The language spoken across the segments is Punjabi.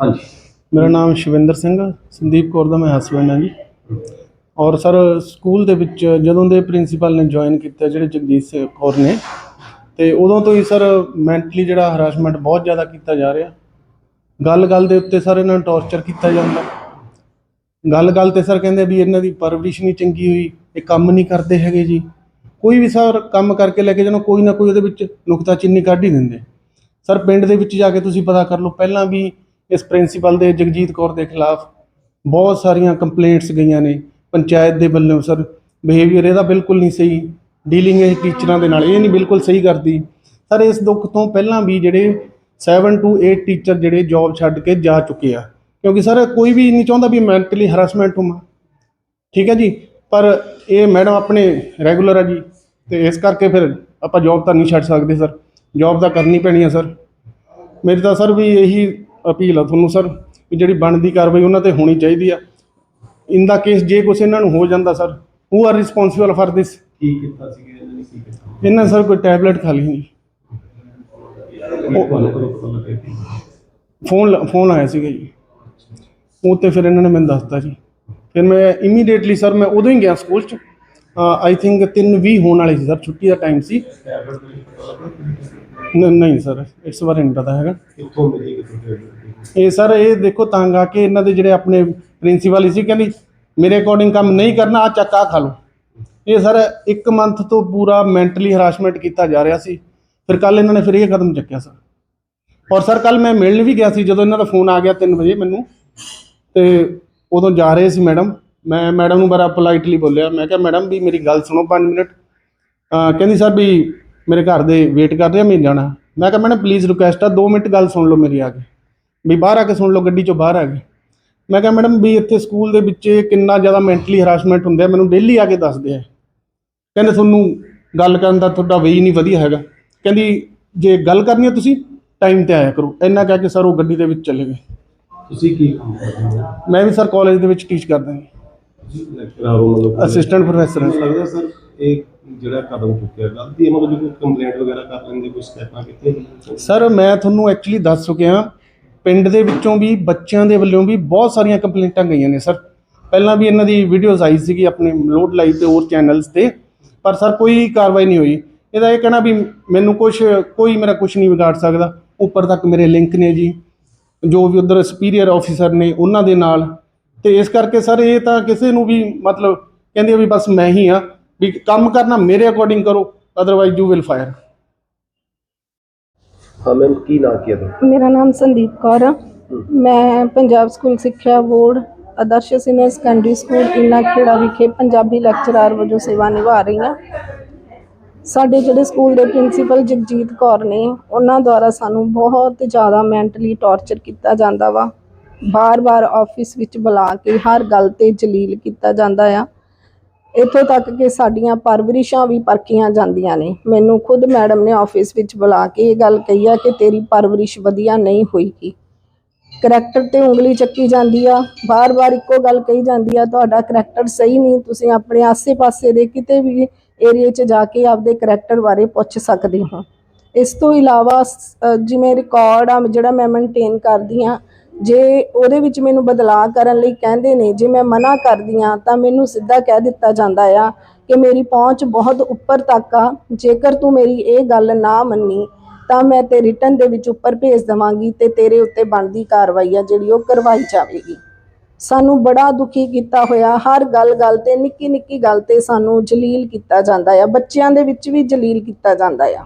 ਹਾਂਜੀ। ਮੇਰਾ ਨਾਮ ਸ਼ਿਵਿੰਦਰ ਸਿੰਘ ਸੰਦੀਪ ਕੌਰ ਦਾ ਮੈਂ ਹਸਬੰਡ ਹਾਂ ਜੀ। ਔਰ ਸਰ, ਸਕੂਲ ਦੇ ਵਿੱਚ ਜਦੋਂ ਦੇ ਪ੍ਰਿੰਸੀਪਲ ਨੇ ਜੁਆਇਨ ਕੀਤਾ ਜਿਹੜੇ ਜਗਦੀਸ਼ ਸਿੰਘ ਕੌਰ ਨੇ, ਤੇ ਉਦੋਂ ਤੋਂ ਹੀ ਸਰ ਮੈਂਟਲੀ ਜਿਹੜਾ ਹਰਾਸਮੈਂਟ ਬਹੁਤ ਜ਼ਿਆਦਾ ਕੀਤਾ ਜਾ ਰਿਹਾ। ਗੱਲ-ਗੱਲ ਦੇ ਉੱਤੇ ਸਰ ਇਹਨਾਂ ਨੂੰ ਟੌਰਚਰ ਕੀਤਾ ਜਾਂਦਾ। ਗੱਲ-ਗੱਲ ਤੇ ਸਰ ਕਹਿੰਦੇ ਵੀ ਇਹਨਾਂ ਦੀ ਪਰਵਰਿਸ਼ ਨਹੀਂ ਚੰਗੀ ਹੋਈ, ਇਹ ਕੰਮ ਨਹੀਂ ਕਰਦੇ ਹੈਗੇ ਜੀ। ਕੋਈ ਵੀ ਸਰ ਕੰਮ ਕਰਕੇ ਲੈ ਕੇ ਜਾਣਾ, ਕੋਈ ਨਾ ਕੋਈ ਉਹਦੇ ਵਿੱਚ ਨੁਕਤਾਚੀਨੀ ਕੱਢ ਹੀ ਦਿੰਦੇ। ਸਰ ਪਿੰਡ ਦੇ ਵਿੱਚ ਜਾ ਕੇ ਤੁਸੀਂ ਪਤਾ ਕਰ ਲਓ, ਪਹਿਲਾਂ ਵੀ ਇਸ ਪ੍ਰਿੰਸੀਪਲ ਦੇ ਜਗਜੀਤ ਕੌਰ ਦੇ ਖਿਲਾਫ ਬਹੁਤ ਸਾਰੀਆਂ ਕੰਪਲੇਂਟਸ ਗਈਆਂ ਨੇ, ਪੰਚਾਇਤ ਦੇ ਵੱਲੋਂ ਸਰ ਬਿਹੇਵੀਅਰ ਇਹਦਾ ਬਿਲਕੁਲ ਨਹੀਂ ਸਹੀ। ਡੀਲਿੰਗ ਇਹ ਟੀਚਰਾਂ ਦੇ ਨਾਲ, ਇਹ ਨਹੀਂ ਬਿਲਕੁਲ ਸਹੀ ਕਰਦੀ। ਸਰ ਇਸ ਦੁੱਖ ਤੋਂ ਪਹਿਲਾਂ ਵੀ ਜਿਹੜੇ 7 ਟੂ 8 ਟੀਚਰ ਜਿਹੜੇ ਜੌਬ ਛੱਡ ਕੇ ਜਾ ਚੁੱਕੇ ਆ। ਕਿਉਂਕਿ ਸਰ ਕੋਈ ਵੀ ਨਹੀਂ ਚਾਹੁੰਦਾ ਵੀ ਮੈਂਟਲੀ ਹਰਾਸਮੈਂਟ ਹੋਵਾਂ। ਠੀਕ ਹੈ ਜੀ? ਪਰ ਇਹ ਮੈਡਮ ਆਪਣੇ ਰੈਗੂਲਰ ਆ ਜੀ। ਤੇ ਇਸ ਕਰਕੇ ਫਿਰ ਆਪਾਂ ਜੌਬ ਤਾਂ ਨਹੀਂ ਛੱਡ ਸਕਦੇ ਸਰ ਜੌਬ ਤਾਂ ਕਰਨੀ ਪੈਣੀ ਆ ਸਰ ਮੇਰੇ ਤਾਂ ਸਰ ਵੀ ਇਹੀ ਅਪੀਲ ਆ ਤੁਹਾਨੂੰ ਸਰ ਵੀ ਜਿਹੜੀ ਬਣਦੀ ਕਾਰਵਾਈ ਉਹਨਾਂ ਤੇ ਹੋਣੀ ਚਾਹੀਦੀ ਆ। ਇਨ ਦਾ ਕੇਸ ਜੇ ਕੁਛ ਇਹਨਾਂ ਨੂੰ ਹੋ ਜਾਂਦਾ sir who are responsible for this ਕੀ ਕੀਤਾ ਸੀ ਇਹਨਾਂ ਨੇ ਕੀ ਕੀਤਾ? ਇਹਨਾਂ ਸਰ ਕੋਈ ਟੈਬਲੇਟ ਖਾ ਲਈ ਕਿ ਫੋਨ ਫੋਨ ਆਇਆ ਸੀਗਾ ਜੀ। ਉਹ ਤੇ ਫਿਰ ਇਹਨਾਂ ਨੇ ਮੈਨੂੰ ਦੱਸਤਾ ਜੀ। ਫਿਰ ਮੈਂ ਇਮੀਡੀਏਟਲੀ ਸਰ ਮੈਂ ਉਦੋਂ ਹੀ ਗਿਆ ਸਕੂਲ ਚ। ਆਈ ਥਿੰਕ 3:20 ਹੋਣ ਵਾਲੀ ਸੀ ਸਰ ਛੁੱਟੀ ਦਾ ਟਾਈਮ ਸੀ। ਨ- ਨਹੀਂ ਸਰ ਇਸ ਬਾਰੇ ਨਹੀਂ ਪਤਾ ਹੈਗਾ। ਕਿੱਥੋਂ ਮਿਲੀ ਕਿੱਥੋਂ ਟੈਬਲੇਟ ਇਹ ਸਰ ਇਹ ਦੇਖੋ ਤੰਗ ਆ ਕੇ ਇਹਨਾਂ ਦੇ ਜਿਹੜੇ ਆਪਣੇ ਪ੍ਰਿੰਸੀਪਲ ਸੀ ਕਹਿੰਦੀ ਮੇਰੇ ਅਕੋਰਡਿੰਗ ਕੰਮ ਨਹੀਂ ਕਰਨਾ ਆ ਚੱਕਾ ਖਾ ਲਓ। ਇਹ ਸਰ ਇੱਕ ਮੰਥ ਤੋਂ ਪੂਰਾ ਮੈਂਟਲੀ ਹਰਾਸਮੈਂਟ ਕੀਤਾ ਜਾ ਰਿਹਾ ਸੀ। ਫਿਰ ਕੱਲ ਇਹਨਾਂ ਨੇ ਫਿਰ ਇਹ ਕਦਮ ਚੱਕਿਆ ਸਰ। ਔਰ ਸਰ ਕੱਲ ਮੈਂ ਮਿਲਣ ਵੀ ਗਿਆ ਸੀ ਜਦੋਂ ਇਹਨਾਂ ਦਾ ਫੋਨ ਆ ਗਿਆ 3 ਵਜੇ ਮੈਨੂੰ। ਤੇ ਉਦੋਂ ਜਾ ਰਹੇ ਸੀ ਮੈਡਮ ਮੈਂ ਮੈਡਮ ਨੂੰ ਬੜਾ ਪੋਲਾਈਟਲੀ ਬੋਲਿਆ। ਮੈਂ ਕਿਹਾ ਮੈਡਮ ਵੀ ਮੇਰੀ ਗੱਲ ਸੁਣੋ 5 ਮਿੰਟ। ਅਹ ਕਹਿੰਦੀ ਸਰ ਵੀ ਮੇਰੇ ਘਰ ਦੇ ਵੇਟ ਕਰ ਰਹੇ ਆ ਮੈਂ ਜਾਣਾ ਮੈਂ ਕਿਹਾ ਮੈਡਮ ਪਲੀਜ਼ ਰਿਕੁਐਸਟ ਆ 2 ਮਿੰਟ ਗੱਲ ਸੁਣ ਲਓ ਮੇਰੀ ਆ ਕੇ। ਵੀ ਬਾਹਰ ਆ ਕੇ ਸੁਣ ਲਓ ਗੱਡੀ ਚੋਂ ਬਾਹਰ ਆ ਕੇ ਮੈਂ ਕਿਹਾ ਮੈਡਮ ਵੀ ਇੱਥੇ ਸਕੂਲ ਦੇ ਵਿੱਚ ਕਿੰਨਾ ਜ਼ਿਆਦਾ ਮੈਂਟਲੀ ਹਰਾਸਮੈਂਟ ਹੁੰਦਾ ਮੈਨੂੰ ਡੇਲੀ ਆ ਕੇ ਦੱਸਦੇ ਆ। ਕਹਿੰਦੇ ਤੁਹਾਨੂੰ ਗੱਲ ਕਰਨ ਦਾ ਤੁਹਾਡਾ ਵੇ ਨਹੀਂ ਵਧੀਆ ਹੈਗਾ। ਕਹਿੰਦੀ ਜੇ ਗੱਲ ਕਰਨੀ ਹੈ ਤੁਸੀਂ ਟਾਈਮ ਤੇ ਆਇਆ ਕਰੋ। ਇੰਨਾ ਕਹਿ ਕੇ ਸਰ ਉਹ ਗੱਡੀ ਦੇ ਵਿੱਚ ਚਲੇ ਗਏ। ਤੁਸੀਂ ਕੀ ਕੰਮ ਕਰਦੇ ਹੋ? ਮੈਂ ਵੀ ਸਰ ਕਾਲਜ ਦੇ ਵਿੱਚ ਟੀਚ ਕਰਦਾ ਹਾਂ ਤੁਸੀਂ ਲੈਕਚਰਰ ਹੋ ਮਤਲਬ ਅਸਿਸਟੈਂਟ ਪ੍ਰੋਫੈਸਰ ਹਾਂ ਮੈਨੂੰ ਲੱਗਦਾ ਸਰ ਇਹ ਜਿਹੜਾ ਕਦਮ ਚੁੱਕਿਆ ਗਲਤੀ ਹੈ ਮਤਲਬ ਕੋਈ ਕੰਪਲੇਂਟ ਵਗੈਰਾ ਕਰ ਲੈਂਦੇ, ਕੋਈ ਸਟੈਪਾਂ ਕਿਤੇ? ਸਰ ਮੈਂ ਤੁਹਾਨੂੰ ਐਕਚੁਅਲੀ ਦੱਸ ਚੁੱਕਿਆ, ਪਿੰਡ ਦੇ ਵਿੱਚੋਂ ਵੀ, ਬੱਚਿਆਂ ਦੇ ਵੱਲੋਂ ਵੀ ਬਹੁਤ ਸਾਰੀਆਂ ਕੰਪਲੇਂਟਾਂ ਗਈਆਂ ਨੇ ਸਰ ਪਹਿਲਾਂ ਵੀ ਇਹਨਾਂ ਦੀ ਵੀਡੀਓਜ਼ ਆਈ ਸੀਗੀ ਆਪਣੇ ਲੋਡ ਲਾਈਵ ਤੇ ਹੋਰ ਚੈਨਲਸ ਤੇ, ਪਰ ਸਰ ਕੋਈ ਕਾਰਵਾਈ ਨਹੀਂ ਹੋਈ। ਇਹਦਾ ਇਹ ਕਹਿਣਾ ਵੀ ਮੈਨੂੰ ਕੁਝ ਕੋਈ ਮੇਰਾ ਕੁਝ ਨਹੀਂ ਵਿਗਾੜ ਸਕਦਾ। ਉੱਪਰ ਤੱਕ ਮੇਰੇ ਲਿੰਕ ਨੇ ਜੀ, ਜੋ ਵੀ ਉਧਰ ਸੁਪੀਰੀਅਰ ਆਫੀਸਰ ਨੇ ਉਹਨਾਂ ਦੇ ਨਾਲ। ਤੇ ਇਸ ਕਰਕੇ ਸਰ ਇਹ ਤਾਂ ਕਿਸੇ ਨੂੰ ਵੀ ਮਤਲਬ ਕਹਿੰਦੇ ਵੀ ਬਸ ਮੈਂ ਹੀ ਆ। ਵੀ ਕੰਮ ਕਰਨਾ ਮੇਰੇ ਅਕੋਰਡਿੰਗ ਕਰੋ ਅਦਰਵਾਈਜ਼ ਯੂ ਵਿਲ ਫਾਇਰ ਹਾਂ ਮੈਮ ਕੀ ਨਾਂ ਕੀ ਹੈ ਤੁਹਾਡਾ? ਮੇਰਾ ਨਾਮ ਸੰਦੀਪ ਕੌਰ ਆ। ਮੈਂ ਪੰਜਾਬ ਸਕੂਲ ਸਿੱਖਿਆ board Adarsh senior secondary school Inna Khera ਵਿਖੇ ਪੰਜਾਬੀ ਲੈਕਚਰਰ ਵਜੋਂ ਸੇਵਾ ਨਿਭਾ ਰਹੀ ਹਾਂ। ਸਾਡੇ ਜਿਹੜੇ ਸਕੂਲ ਦੇ ਪ੍ਰਿੰਸੀਪਲ ਜਗਜੀਤ ਕੌਰ ਨੇ ਉਹਨਾਂ ਦੁਆਰਾ ਸਾਨੂੰ ਬਹੁਤ ਜ਼ਿਆਦਾ ਮੈਂਟਲੀ ਟੌਰਚਰ ਕੀਤਾ ਜਾਂਦਾ ਵਾ। ਬਾਰ-ਬਾਰ ਆਫਿਸ ਵਿੱਚ ਬੁਲਾ ਕੇ ਹਰ ਗੱਲ ਤੇ ਜਲੀਲ ਕੀਤਾ ਜਾਂਦਾ ਆ। ਇੱਥੋਂ ਤੱਕ ਕਿ ਸਾਡੀਆਂ ਪਰਵਰਿਸ਼ਾਂ ਵੀ ਪਰਖੀਆਂ ਜਾਂਦੀਆਂ ਨੇ। ਮੈਨੂੰ ਖੁਦ ਮੈਡਮ ਨੇ ਆਫਿਸ ਵਿੱਚ ਬੁਲਾ ਕੇ ਇਹ ਗੱਲ ਕਹੀ ਆ ਕਿ ਤੇਰੀ ਪਰਵਰਿਸ਼ ਵਧੀਆ ਨਹੀਂ ਹੋਈਗੀ। ਕਰੈਕਟਰ ਤੇ ਉਂਗਲੀ ਚੱਕੀ ਜਾਂਦੀ ਆ, ਬਾਰ-ਬਾਰ ਇੱਕੋ ਗੱਲ ਕਹੀ ਜਾਂਦੀ ਆ, ਤੁਹਾਡਾ ਕਰੈਕਟਰ ਸਹੀ ਨਹੀਂ, ਤੁਸੀਂ ਆਪਣੇ ਆਸੇ-ਪਾਸੇ ਦੇ ਕਿਤੇ ਵੀ ਏਰੀਆ 'ਚ ਜਾ ਕੇ ਆਪਦੇ ਕਰੈਕਟਰ ਬਾਰੇ ਪੁੱਛ ਸਕਦੇ ਹੋ। ਇਸ ਤੋਂ ਇਲਾਵਾ ਜਿਵੇਂ ਰਿਕਾਰਡ ਆ, ਜਿਹੜਾ ਮੈਂ ਮੇਨਟੇਨ ਕਰਦੀ ਆ ਜੇ ਉਹਦੇ ਵਿੱਚ ਮੈਨੂੰ ਬਦਲਾਅ ਕਰਨ ਲਈ ਕਹਿੰਦੇ ਨੇ, ਜੇ ਮੈਂ ਮਨਾ ਕਰਦੀ ਆ ਤਾਂ ਮੈਨੂੰ ਸਿੱਧਾ ਕਹਿ ਦਿੱਤਾ ਜਾਂਦਾ ਆ ਕਿ ਮੇਰੀ ਪਹੁੰਚ ਬਹੁਤ ਉੱਪਰ ਤੱਕ ਆ। ਜੇਕਰ ਤੂੰ ਮੇਰੀ ਇਹ ਗੱਲ ਨਾ ਮੰਨੀ, ਤਾਂ ਮੈਂ ਤੇ ਰਿਟਰਨ ਦੇ ਵਿੱਚ ਉੱਪਰ ਭੇਜ ਦਵਾਂਗੀ ਤੇ ਤੇਰੇ ਉੱਤੇ ਬਣਦੀ ਕਾਰਵਾਈ ਆ ਜਿਹੜੀ ਉਹ ਕਰਵਾਈ ਜਾਵੇਗੀ। ਸਾਨੂੰ ਬੜਾ ਦੁਖੀ ਕੀਤਾ ਹੋਇਆ, ਹਰ ਗੱਲ ਗੱਲ ਤੇ ਨਿੱਕੀ ਨਿੱਕੀ ਗੱਲ ਤੇ ਸਾਨੂੰ ਜਲੀਲ ਕੀਤਾ ਜਾਂਦਾ ਆ। ਬੱਚਿਆਂ ਦੇ ਵਿੱਚ ਵੀ ਜਲੀਲ ਕੀਤਾ ਜਾਂਦਾ ਆ।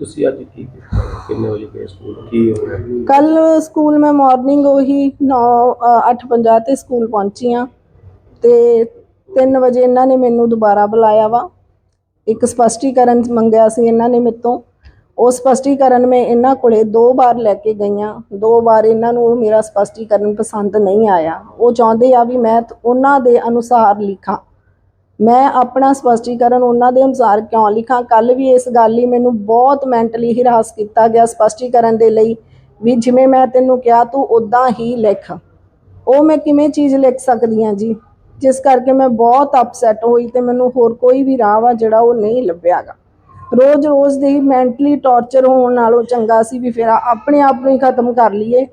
ਤੁਸੀਂ ਅੱਜ ਕੀ ਕੀਤਾ? ਕਿੰਨੇ ਵਜੇ ਗਏ ਸਕੂਲ? ਕੀ ਹੋਇਆ ਕੱਲ ਸਕੂਲ ਮੈਂ ਮਾਰਨਿੰਗ ਉਹੀ 9 8:50 ਤੇ ਸਕੂਲ ਪਹੁੰਚੀ ਆ ਤੇ 3 ਵਜੇ ਇਹਨਾਂ ਨੇ ਮੈਨੂੰ ਦੁਬਾਰਾ ਬੁਲਾਇਆ ਵਾ। ਇੱਕ ਸਪਸ਼ਟੀਕਰਨ ਮੰਗਿਆ ਸੀ ਇਹਨਾਂ ਨੇ ਮੇਰੇ ਤੋਂ। ਉਹ ਸਪਸ਼ਟੀਕਰਨ ਮੈਂ ਇਹਨਾਂ ਕੋਲੇ ਦੋ ਵਾਰ ਲੈ ਕੇ ਗਈਆਂ ਦੋ ਵਾਰ ਇਹਨਾਂ ਨੂੰ ਉਹ ਮੇਰਾ ਸਪਸ਼ਟੀਕਰਨ ਪਸੰਦ ਨਹੀਂ ਆਇਆ। ਉਹ ਚਾਹੁੰਦੇ ਆ ਵੀ ਮੈਂ ਉਹਨਾਂ ਦੇ ਅਨੁਸਾਰ ਲਿਖਾਂ। ਮੈਂ ਆਪਣਾ ਸਪਸ਼ਟੀਕਰਨ ਉਹਨਾਂ ਦੇ ਅਨੁਸਾਰ ਕਿਉਂ ਲਿਖਾਂ? ਕੱਲ ਵੀ ਇਸ ਗੱਲ ਲਈ ਮੈਨੂੰ ਬਹੁਤ ਮੈਂਟਲੀ ਹਿਰਾਸ ਕੀਤਾ ਗਿਆ ਸਪਸ਼ਟੀਕਰਨ ਦੇ ਲਈ ਵੀ ਜਿਵੇਂ ਮੈਂ ਤੈਨੂੰ ਕਿਹਾ, ਤੂੰ ਉਦਾਂ ਹੀ ਲਿਖ। ਉਹ ਮੈਂ ਕਿਵੇਂ ਚੀਜ਼ ਲਿਖ ਸਕਦੀ ਹਾਂ ਜੀ? ਜਿਸ ਕਰਕੇ ਮੈਂ ਬਹੁਤ ਅਪਸੈਟ ਹੋਈ ਤੇ ਮੈਨੂੰ ਹੋਰ ਕੋਈ ਵੀ ਰਾਹ ਵਾ ਜਿਹੜਾ ਉਹ ਨਹੀਂ ਲੱਭਿਆਗਾ। ਰੋਜ਼-ਰੋਜ਼ ਦੀ ਮੈਂਟਲੀ ਟੌਰਚਰ ਹੋਣ ਨਾਲੋਂ ਚੰਗਾ ਸੀ ਵੀ ਫਿਰ ਆਪਣੇ ਆਪ ਨੂੰ ਹੀ ਖਤਮ ਕਰ ਲਈਏ।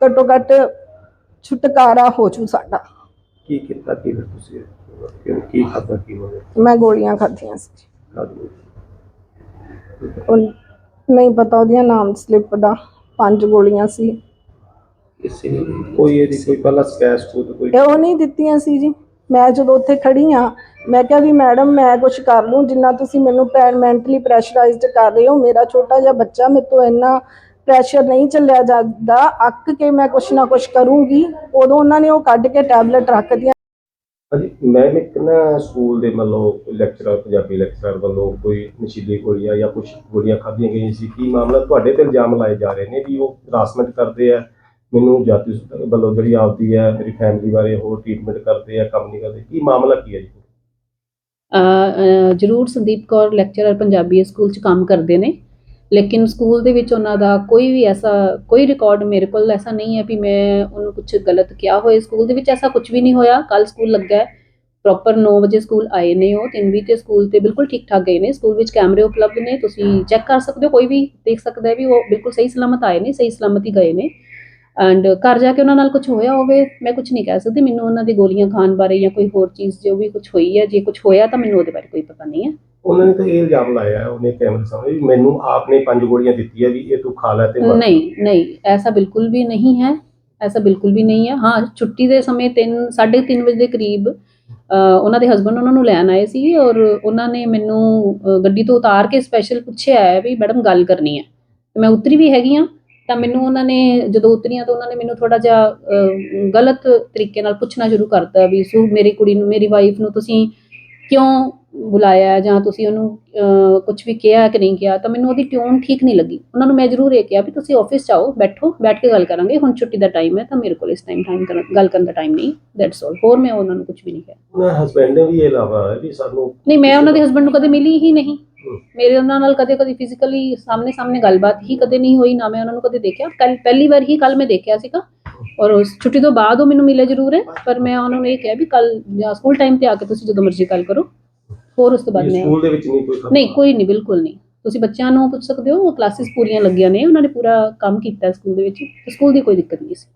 ਘੱਟੋ ਘੱਟ ਛੁਟਕਾਰਾ ਹੋ ਜੂ ਸਾਡਾ। ਕੀ ਕੀਤਾ, ਕੀ ਫਿਰ ਤੁਸੀਂ? ਕਿ- ਕੀ ਖਾਧਾ ਕੀ ਹੋਵੇ ਮੈਂ ਗੋਲੀਆਂ ਖਾਧੀਆਂ ਸੀ। ਉਹ ਨਹੀਂ ਪਤਾ ਉਹਦੀਆਂ ਨਾਮ ਸਲਿੱਪ ਦਾ ਪੰਜ ਗੋਲੀਆਂ ਸੀ। ਕਿਸੇ ਨੇ ਕੋਈ ਇਹਦੀ ਕੋਈ ਪਹਿਲਾਂ ਸਕੈਸ ਕੋਈ ਕੋਈ ਇਹ ਉਹ ਨਹੀਂ ਦਿੱਤੀਆਂ ਸੀ ਜੀ। ਮੈਂ ਜਦੋਂ ਉੱਥੇ ਖੜੀ ਆ ਮੈਂ ਕਿਹਾ ਵੀ ਮੈਡਮ ਮੈਂ ਕੁਝ ਕਰ ਲੂੰ। ਜਿੰਨਾ ਤੁਸੀਂ ਮੈਨੂੰ ਮੈਂਟਲੀ ਪ੍ਰੈਸ਼ਰਾਈਜ਼ਡ ਕਰ ਰਹੇ ਹੋ ਮੇਰਾ ਛੋਟਾ ਜਿਹਾ ਬੱਚਾ ਮੇਰੇ ਤੋਂ ਇੰਨਾ ਪ੍ਰੈਸ਼ਰ ਨਹੀਂ ਚੱਲਿਆ ਜਾਂਦਾ। ਅੱਕ ਕੇ ਮੈਂ ਕੁਛ ਨਾ ਕੁਛ ਕਰੂੰਗੀ। ਉਦੋਂ ਉਹਨਾਂ ਨੇ ਉਹ ਕੱਢ ਕੇ ਟੈਬਲੇਟ ਰੱਖ ਦਿੱਤੀਆਂ ਹਾਂਜੀ ਮੈਂ ਇੱਕ ਨਾ ਸਕੂਲ ਦੇ ਮਤਲਬ ਲੈਕਚਰਰ ਪੰਜਾਬੀ ਲੈਕਚਰਰ ਵੱਲੋਂ ਕੋਈ ਨਸ਼ੀਲੀ ਗੋਲੀਆਂ ਜਾਂ ਕੁਝ ਗੋਲੀਆਂ ਖਾਧੀਆਂ ਗਈਆਂ ਸੀ। ਕੀ ਮਾਮਲਾ ਤੁਹਾਡੇ ਤੇ ਇਲਜ਼ਾਮ ਲਾਏ ਜਾ ਰਹੇ ਨੇ ਵੀ ਉਹ ਹਰਾਸਮੈਂਟ ਕਰਦੇ ਆ? ਮੈਨੂੰ ਜਾਤੀ ਸ- ਵੱਲੋਂ ਜਿਹੜੀ ਆਪਦੀ ਹੈ ਮੇਰੀ ਫੈਮਿਲੀ ਬਾਰੇ ਹੋਰ ਟ੍ਰੀਟਮੈਂਟ ਕਰਦੇ ਆ ਕੰਮ ਨਹੀਂ ਕਰਦੇ। ਕੀ ਮਾਮਲਾ ਕੀ ਹੈ ਜੀ? ਅ, ਅ, ਜ਼ਰੂਰ ਸੰਦੀਪ ਕੌਰ ਲੈਕਚਰਰ ਪੰਜਾਬੀ ਸਕੂਲ 'ਚ ਕੰਮ ਕਰਦੇ ਨੇ। ਲੇਕਿਨ ਸਕੂਲ ਦੇ ਵਿੱਚ ਉਹਨਾਂ ਦਾ ਕੋਈ ਵੀ ਐਸਾ, ਕੋਈ ਰਿਕਾਰਡ ਮੇਰੇ ਕੋਲ ਐਸਾ ਨਹੀਂ ਹੈ ਵੀ ਮੈਂ ਉਹਨੂੰ ਕੁਝ ਗਲਤ ਕਿਹਾ ਹੋਏ। ਸਕੂਲ ਦੇ ਵਿੱਚ ਐਸਾ ਕੁਝ ਵੀ ਨਹੀਂ ਹੋਇਆ। ਕੱਲ ਸਕੂਲ ਲੱਗਾ ਹੈ। ਪ੍ਰੋਪਰ 9 ਵਜੇ ਸਕੂਲ ਆਏ ਨੇ ਉਹ। 3 ਵਜੇ ਤੇ ਸਕੂਲ ਤੇ ਬਿਲਕੁਲ ਠੀਕ ਠਾਕ ਗਏ ਨੇ। ਸਕੂਲ ਵਿੱਚ ਕੈਮਰੇ ਉਪਲਬਧ ਨੇ। ਤੁਸੀਂ ਚੈੱਕ ਕਰ ਸਕਦੇ ਹੋ। ਕੋਈ ਵੀ ਦੇਖ ਸਕਦਾ ਹੈ ਵੀ ਉਹ ਬਿਲਕੁਲ ਸਹੀ ਸਲਾਮਤ ਆਏ ਨੇ, ਸਹੀ ਸਲਾਮਤ ਹੀ ਗਏ ਨੇ। ਐਂਡ ਘਰ ਜਾ ਕੇ ਉਹਨਾਂ ਨਾਲ ਕੁਝ ਹੋਇਆ ਹੋਵੇ, ਮੈਂ ਕੁਝ ਨਹੀਂ ਕਹਿ ਸਕਦੀ। ਮੈਨੂੰ ਉਹਨਾਂ ਦੀ ਗੋਲੀਆਂ ਖਾਣ ਬਾਰੇ ਜਾਂ ਕੋਈ ਹੋਰ ਚੀਜ਼ ਜੋ ਵੀ ਕੁਝ ਹੋਈ ਹੈ, ਜੇ ਕੁਝ ਹੋਇਆ ਤਾਂ ਮੈਨੂੰ ਉਹਦੇ ਬਾਰੇ ਕੋਈ ਪਤਾ ਨਹੀਂ ਹੈ। ਉਹਨਾਂ ਨੇ ਤਾਂ ਇਹ ਇਲਜ਼ਾਮ ਲਾਇਆ ਉਹਨੇ ਕੈਮਰੇ ਸਾਹਮਣੇ ਵੀ ਮੈਨੂੰ ਆਪਨੇ ਪੰਜ ਗੋਲੀਆਂ ਦਿੱਤੀਆਂ ਵੀ ਇਹ ਤੂੰ ਖਾ ਲੈ ਤੇ ਮਰ ਨਹੀਂ ਨਹੀਂ ਐਸਾ ਬਿਲਕੁਲ ਵੀ ਨਹੀਂ ਹੈ ਐਸਾ ਬਿਲਕੁਲ ਵੀ ਨਹੀਂ ਹੈ। ਹਾਂ ਛੁੱਟੀ ਦੇ ਸਮੇਂ 3 3:30 ਵਜੇ ਦੇ ਕਰੀਬ ਅ, ਉਹਨਾਂ ਦੇ ਹਸਬੰਡ ਉਹਨਾਂ ਨੂੰ ਲੈਣ ਆਏ ਸੀ ਔਰ ਉਹਨਾਂ ਨੇ ਮੈਨੂੰ ਅ, ਗੱਡੀ ਤੋਂ ਉਤਾਰ ਕੇ ਸਪੈਸ਼ਲ ਪੁੱਛਿਆ ਹੈ ਵੀ ਮੈਡਮ ਗੱਲ ਕਰਨੀ ਹੈ। ਤੇ ਮੈਂ ਉਤਰੀ ਵੀ ਹੈਗੀ ਆ ਤਾਂ ਮੈਨੂੰ ਉਹਨਾਂ ਨੇ ਜਦੋਂ ਉਤਰੀਆਂ ਤਾਂ ਉਹਨਾਂ ਨੇ ਮੈਨੂੰ ਥੋੜਾ ਜਿਹਾ ਅ, ਗਲਤ ਤਰੀਕੇ ਨਾਲ ਪੁੱਛਣਾ ਸ਼ੁਰੂ ਕਰਤਾ ਵੀ ਸੂ ਮੇਰੀ ਕੁੜੀ ਨੂੰ ਮੇਰੀ ਵਾਈਫ ਨੂੰ ਤੁਸੀਂ ਕਿਉਂ ਬੁਲਾਇਆ ਜਾਂ ਤੁਸੀਂ ਉਹਨੂੰ ਕੁਝ ਵੀ ਕਿਹਾ ਕਿ ਨਹੀਂ ਕਿਹਾ ਤਾਂ ਮੈਨੂੰ ਉਹਦੀ ਟਿਊਨ ਠੀਕ ਨਹੀਂ ਲੱਗੀ। ਉਹਨਾਂ ਨੂੰ ਮੈਂ ਜ਼ਰੂਰ ਇਹ ਕਿਹਾ ਵੀ ਤੁਸੀਂ ਆਫਿਸ ਜਾਓ ਬੈਠੋ ਬੈਠ ਕੇ ਗੱਲ ਕਰਾਂਗੇ ਹੁਣ ਛੁੱਟੀ ਦਾ ਟਾਈਮ ਹੈ ਤਾਂ ਮੇਰੇ ਕੋਲ ਇਸ ਟਾਈਮ ਟਾਈਮ ਗੱਲ ਕਰਨ ਦਾ ਟਾਈਮ ਨਹੀਂ ਦੈਟਸ ਆਲ ਹੋਰ ਮੈਂ ਉਹਨਾਂ ਨੂੰ ਕੁਝ ਵੀ ਨਹੀਂ ਕਿਹਾ। ਉਹਨਾਂ ਹਸਬੈਂਡ ਵੀ ਇਹ ਲਾਵਾ ਹੈ ਵੀ ਸਾਨੂੰ ਨਹੀਂ ਮੈਂ ਉਹਨਾਂ ਦੇ ਹਸਬੰਡ ਨੂੰ ਕਦੇ ਮਿਲੀ ਹੀ ਨਹੀਂ। ਮੇਰੇ ਉਹਨਾਂ ਨਾਲ ਕਦੇ ਕਦੇ ਫਿਜ਼ੀਕਲੀ ਸਾਹਮਣੇ ਸਾਹਮਣੇ ਗੱਲਬਾਤ ਹੀ ਕਦੇ ਨਹੀਂ ਹੋਈ ਨਾ ਮੈਂ ਉਹਨਾਂ ਨੂੰ ਕਦੇ ਦੇਖਿਆ। ਕੱਲ ਪਹਿਲੀ ਵਾਰ ਹੀ ਕੱਲ ਮੈਂ ਦੇਖਿਆ ਸੀਗਾ। ਔਰ ਉਸ ਛੁੱਟੀ ਤੋਂ ਬਾਅਦ ਉਹ ਮੈਨੂੰ ਮਿਲੇ ਜ਼ਰੂਰ ਹੈ ਪਰ ਮੈਂ ਉਹਨਾਂ ਨੂੰ ਇਹ ਕਿਹਾ ਵੀ ਕੱਲ ਜਾਂ ਸਕੂਲ ਟਾਈਮ ਤੇ ਆ ਕੇ ਤੁਸੀਂ ਜਦੋਂ ਮਰਜ਼ੀ ਗੱਲ ਕਰੋ। ਹੋਰ ਉਸ ਤੋਂ ਬਾਅਦ ਮੈਂ ਸਕੂਲ ਦੇ ਵਿੱਚ ਨਹੀਂ ਕੋਈ ਨਹੀਂ ਕੋਈ ਨਹੀਂ ਬਿਲਕੁਲ ਨਹੀਂ। ਤੁਸੀਂ ਬੱਚਿਆਂ ਨੂੰ ਪੁੱਛ ਸਕਦੇ ਹੋ ਕਲਾਸਿਸ ਪੂਰੀਆਂ ਲੱਗੀਆਂ ਨੇ ਉਹਨਾਂ ਨੇ ਪੂਰਾ ਕੰਮ ਕੀਤਾ ਸਕੂਲ ਦੇ ਵਿੱਚ ਸਕੂਲ ਦੀ ਕੋਈ ਦਿੱਕਤ ਨਹੀਂ ਸੀ.